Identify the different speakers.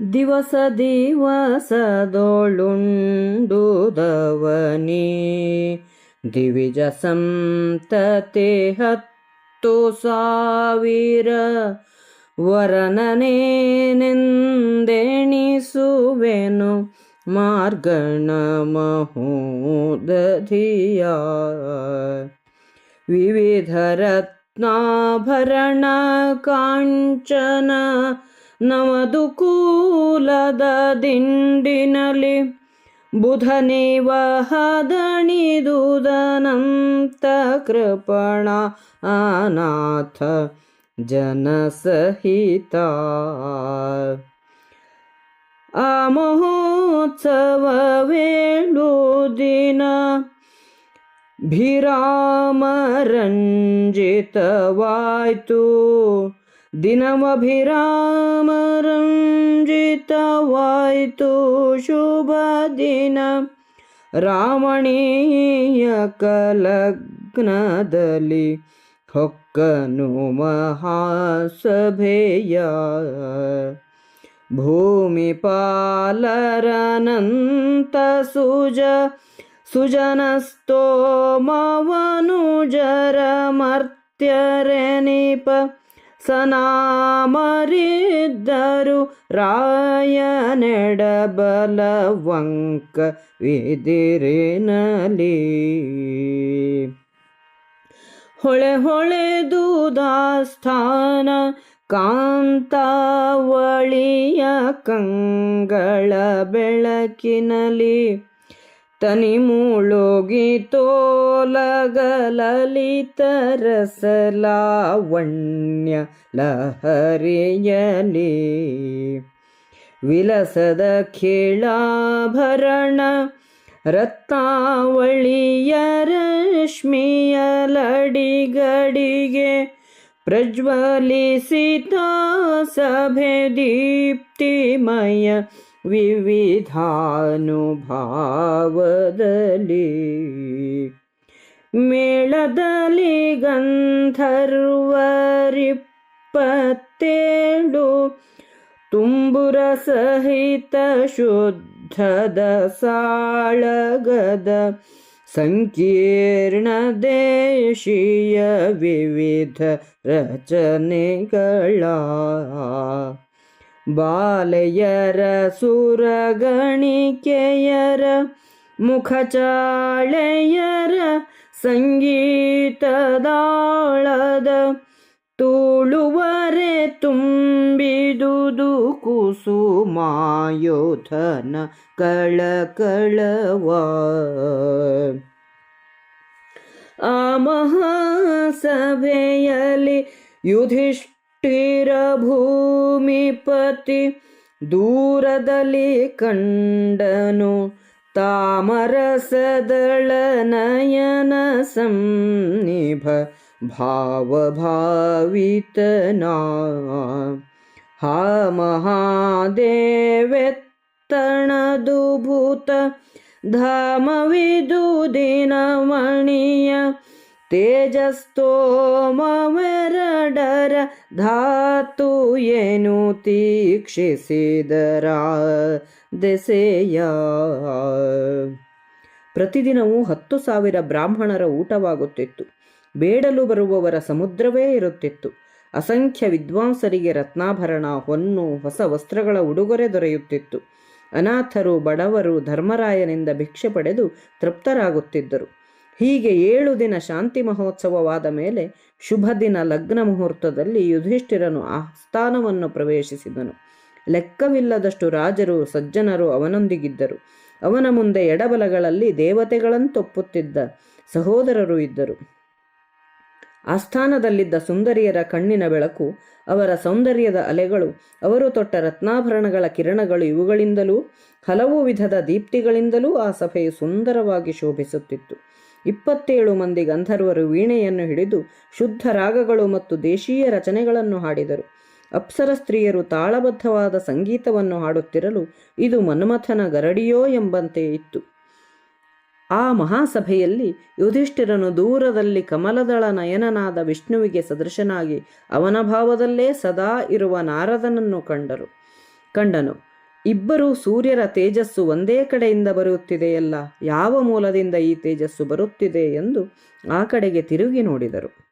Speaker 1: ದಿವಸ ದಿವಸದೊಳುಂಡುದವನಿ ದಿವಿಜ ಸಂತತೆ ಹತ್ತು ಸಾವಿರ ವರನನೇನೆಂದೆಣಿಸುವೆನು ಮಾರ್ಗಣ ಮಹೋದಧಿಯ ವಿವಿಧ ರತ್ನಾಭರಣ ಕಾಂಚನ ನವದುಕೂಲದ ದಿಂಡಿನಲಿ ಬುಧನೇವ ಹದಣಿದುದನಂತ ಕೃಪಣ ಅನಾಥ ಜನಸಹಿತ ಆ ಮಹೋತ್ಸವವೇಳು ದಿನ ಭಿರಾಮರಂಜಿತವಾಯ್ತು ದಿನಮಭಿರಾಮರಂಜಿತವಾಯ್ತು ಶುಭ ದಿನ ರಾಮಣೀಯ ಕಲಗ್ನದಲ್ಲಿ ಹೊಕ್ಕನು ಮಹಾಸಭೆಯ ಭೂಮಿಪಾಲರನಂತ ಸುಜ ಸುಜನಸ್ತೋಮವನುಜರ ಮರ್ತ್ಯರೆನಿಪ ಸನಾಮರಿದ್ದರು ರಾಯನೆಡಬಲವಂಕ ವಿದಿರಿನಲಿ ಹೊಳೆ ಹೊಳೆದುದಾಸ್ಥಾನ ಕಾಂತಾವಳಿಯ ಕಂಗಳ ಬೆಳಕಿನಲಿ. ತೋಲಗಲಲಿತರಸಲಾವಣ್ಯ ಲಹರಿಯಲಿ. ವಿಲಸದ ಖಿಳಾಭರಣ ರತ್ನಾವಳಿಯ ರಶ್ಮಿಯಲಡಿಗಡಿಗೆ ಪ್ರಜ್ವಲಿಸಿತ ಸಭೆ ದೀಪ್ತಿಮಯ ವಿವಿಧಾನುಭಾವದಲ್ಲಿ ಮೇಳದಲ್ಲಿ ಗಂಧರ್ವರಿಪ್ಪತ್ತೇಳು ತುಂಬುರ ಸಹಿತ ಶುದ್ಧದ ಸಾಳಗದ ಸಂಕೀರ್ಣ ದೇಶೀಯ ವಿವಿಧ ರಚನೆಗಳ ಬಾಲೆಯರ ಸುರಗಣಿಕೆಯರ ಮುಖಚಾಳೆಯರ ಸಂಗೀತದಾಳದ ತುಳುವರೆ ತುಂಬಿದುದು ಕುಸುಮಾಯೋಧನ ಕಳಕಳವ. ಆ ಮಹಾಸಭೆಯಲ್ಲಿ ಯುಧಿಷ್ಠಿರ ಭೂಮಿಪತಿ ದೂರದಲ್ಲಿ ಕಂಡನು ತಾಮರಸದಳ ನಯನ ಸನ್ನಿಭ ಭಾವಭಾವಿತನಾ ಹಾ ಮಹಾದೇವೆತ್ತಣದು ತೇಜಸ್ತೋಮವೆರಡರ ಧಾತು ಏನು ತೀಕ್ಷಿಸಿದರ ದೆಸೆಯ? ಪ್ರತಿದಿನವೂ ಹತ್ತು ಸಾವಿರ ಬ್ರಾಹ್ಮಣರ ಊಟವಾಗುತ್ತಿತ್ತು. ಬೇಡಲು ಬರುವವರ ಸಮುದ್ರವೇ ಇರುತ್ತಿತ್ತು. ಅಸಂಖ್ಯ ವಿದ್ವಾಂಸರಿಗೆ ರತ್ನಾಭರಣ, ಹೊನ್ನು, ಹೊಸ ವಸ್ತ್ರಗಳ ಉಡುಗೊರೆ ದೊರೆಯುತ್ತಿತ್ತು. ಅನಾಥರು, ಬಡವರು ಧರ್ಮರಾಯನಿಂದ ಭಿಕ್ಷೆ ಪಡೆದು ತೃಪ್ತರಾಗುತ್ತಿದ್ದರು. ಹೀಗೆ ಏಳು ದಿನ ಶಾಂತಿ ಮಹೋತ್ಸವವಾದ ಮೇಲೆ ಶುಭ ದಿನ ಲಗ್ನ ಮುಹೂರ್ತದಲ್ಲಿ ಯುಧಿಷ್ಠಿರನು ಆಸ್ಥಾನವನ್ನು ಪ್ರವೇಶಿಸಿದನು. ಲೆಕ್ಕವಿಲ್ಲದಷ್ಟು ರಾಜರು, ಸಜ್ಜನರು ಅವನೊಂದಿಗಿದ್ದರು. ಅವನ ಮುಂದೆ ಎಡಬಲಗಳಲ್ಲಿ ದೇವತೆಗಳಂತೊಪ್ಪುತ್ತಿದ್ದ ಸಹೋದರರು ಇದ್ದರು. ಆಸ್ಥಾನದಲ್ಲಿದ್ದ ಸುಂದರಿಯರ ಕಣ್ಣಿನ ಬೆಳಕು, ಅವರ ಸೌಂದರ್ಯದ ಅಲೆಗಳು, ಅವರು ತೊಟ್ಟ ರತ್ನಾಭರಣಗಳ ಕಿರಣಗಳು ಇವುಗಳಿಂದಲೂ, ಹಲವು ವಿಧದ ದೀಪ್ತಿಗಳಿಂದಲೂ ಆ ಸಭೆಯು ಸುಂದರವಾಗಿ ಶೋಭಿಸುತ್ತಿತ್ತು. ಇಪ್ಪತ್ತೇಳು ಮಂದಿ ಗಂಧರ್ವರು ವೀಣೆಯನ್ನು ಹಿಡಿದು ಶುದ್ಧ ರಾಗಗಳು ಮತ್ತು ದೇಶೀಯ ರಚನೆಗಳನ್ನು ಹಾಡಿದರು. ಅಪ್ಸರ ಸ್ತ್ರೀಯರು ತಾಳಬದ್ಧವಾದ ಸಂಗೀತವನ್ನು ಹಾಡುತ್ತಿರಲು ಇದು ಮನ್ಮಥನ ಗರಡಿಯೋ ಎಂಬಂತೆ ಇತ್ತು. ಆ ಮಹಾಸಭೆಯಲ್ಲಿ ಯುಧಿಷ್ಠಿರನು ದೂರದಲ್ಲಿ ಕಮಲದಳ ನಯನನಾದ ವಿಷ್ಣುವಿಗೆ ಸದೃಶನಾಗಿ ಅವನ ಭಾವದಲ್ಲೇ ಸದಾ ಇರುವ ನಾರದನನ್ನು ಕಂಡರು. ಕಂಡನು ಇಬ್ಬರು ಸೂರ್ಯರ ತೇಜಸ್ಸು ಒಂದೇ ಕಡೆಯಿಂದ ಬರುತ್ತಿದೆಯಲ್ಲ, ಯಾವ ಮೂಲದಿಂದ ಈ ತೇಜಸ್ಸು ಬರುತ್ತಿದೆ ಎಂದು ಆ ಕಡೆಗೆ ತಿರುಗಿ ನೋಡಿದರು.